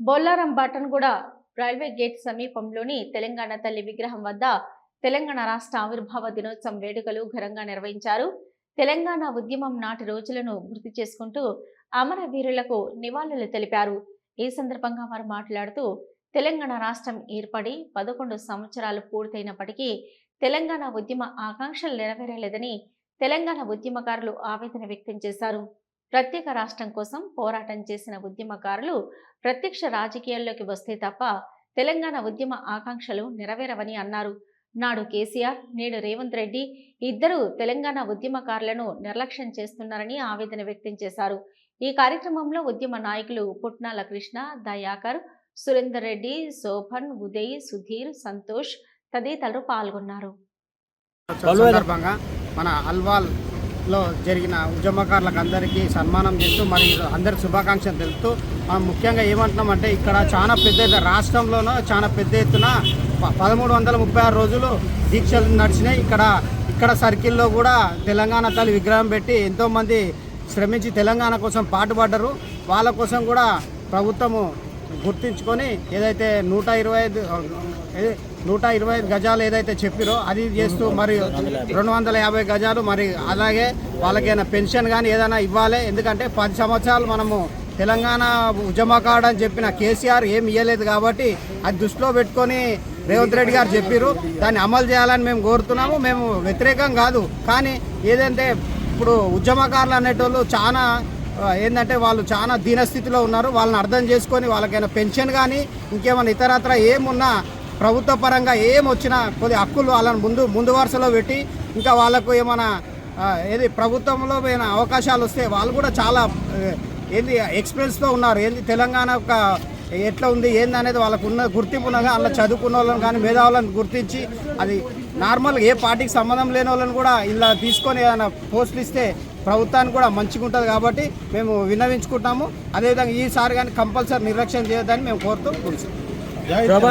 బొల్లారం కూడా railway gate సమీపంలోని తెలంగాణ తల్లి విగ్రహం వద్ద తెలంగాణ రాష్ట్ర ఆవిర్భావ దినోత్సవం వేడుకలు ఘనంగా నిర్వహించారు. తెలంగాణ ఉద్యమం నాటి రోజులను గుర్తు చేసుకుంటూ అమరవీరులకు నివాళులు తెలిపారు. ఈ సందర్భంగా వారు మాట్లాడుతూ తెలంగాణ రాష్ట్రం ఏర్పడి పదకొండు సంవత్సరాలు పూర్తయినప్పటికీ తెలంగాణ ఉద్యమ ఆకాంక్షలు నెరవేరలేదని తెలంగాణ ఉద్యమకారులు ఆవేదన వ్యక్తం చేశారు. ప్రత్యేక రాష్ట్రం కోసం పోరాటం చేసిన ఉద్యమకారులు ప్రత్యక్ష రాజకీయాల్లోకి వస్తే తప్ప తెలంగాణ ఉద్యమ ఆకాంక్షలు నెరవేరవని అన్నారు. నాడు కేసీఆర్ నేడు రేవంత్ రెడ్డి ఇద్దరు తెలంగాణ ఉద్యమకారులను నిర్లక్ష్యం చేస్తున్నారని ఆవేదన వ్యక్తం చేశారు. ఈ కార్యక్రమంలో ఉద్యమ నాయకులు పుట్నాల కృష్ణ దయాకర్ సురేందర్ రెడ్డి శోభన్ ఉదయ్ సుధీర్ సంతోష్ తదితరులు పాల్గొన్నారు. సందర్భంగా మన అల్వాల్ లో జరిగిన ఉద్యమకారులకు అందరికీ సన్మానం చేస్తూ మరి అందరికి శుభాకాంక్షలు తెలుపుతూ మనం ముఖ్యంగా ఏమంటున్నామంటే ఇక్కడ చాలా పెద్ద ఎత్తున రాష్ట్రంలోనూ చాలా పెద్ద ఎత్తున పదమూడు వందల ముప్పై ఆరు రోజులు దీక్షలు నడిచినాయి. ఇక్కడ ఇక్కడ సర్కిల్లో కూడా తెలంగాణ తల్లి విగ్రహం పెట్టి ఎంతోమంది శ్రమించి తెలంగాణ కోసం పాటుపడ్డరు. వాళ్ళ కోసం కూడా ప్రభుత్వము గుర్తించుకొని ఏదైతే నూట ఇరవై ఐదు నూట ఇరవై ఐదు గజాలు ఏదైతే చెప్పిరో అది చేస్తూ మరి రెండు వందల యాభై గజాలు మరి అలాగే వాళ్ళకైనా పెన్షన్ కానీ ఏదైనా ఇవ్వాలి. ఎందుకంటే పది సంవత్సరాలు మనము తెలంగాణ ఉద్యమకాడు అని చెప్పిన కేసీఆర్ ఏం ఇవ్వలేదు కాబట్టి అది దృష్టిలో పెట్టుకొని రేవంత్ రెడ్డి గారు చెప్పారు దాన్ని అమలు చేయాలని మేము కోరుతున్నాము. మేము వ్యతిరేకం కాదు. కానీ ఏదంటే ఇప్పుడు ఉద్యమకారులు అనేటోళ్ళు చాలా ఏంటంటే వాళ్ళు చాలా దీనస్థితిలో ఉన్నారు. వాళ్ళని అర్థం చేసుకొని వాళ్ళకైనా పెన్షన్ కానీ ఇంకేమైనా ఇతరత్ర ఏమున్నా ప్రభుత్వ పరంగా ఏం వచ్చినా కొద్ది హక్కులు వాళ్ళని ముందు ముందు వరుసలో పెట్టి ఇంకా వాళ్ళకు ఏమైనా ఏది ప్రభుత్వంలో ఏమైనా అవకాశాలు వస్తే వాళ్ళు కూడా చాలా ఏంది ఎక్స్పీరియన్స్తో ఉన్నారు. ఏంది తెలంగాణ యొక్క ఎట్లా ఉంది ఏంది అనేది వాళ్ళకు ఉన్న గుర్తింపు ఉన్నగా అలా చదువుకున్న వాళ్ళని కానీ మేధావులను గుర్తించి అది నార్మల్గా ఏ పార్టీకి సంబంధం లేని వాళ్ళని కూడా ఇలా తీసుకొని ఏదైనా పోస్టులు ఇస్తే ప్రభుత్వానికి కూడా మంచిగా ఉంటుంది కాబట్టి మేము విన్నవించుకుంటాము అదేవిధంగా ఈసారి కానీ కంపల్సరీ నిర్లక్ష్యం చేయొద్దని మేము కోరుతూ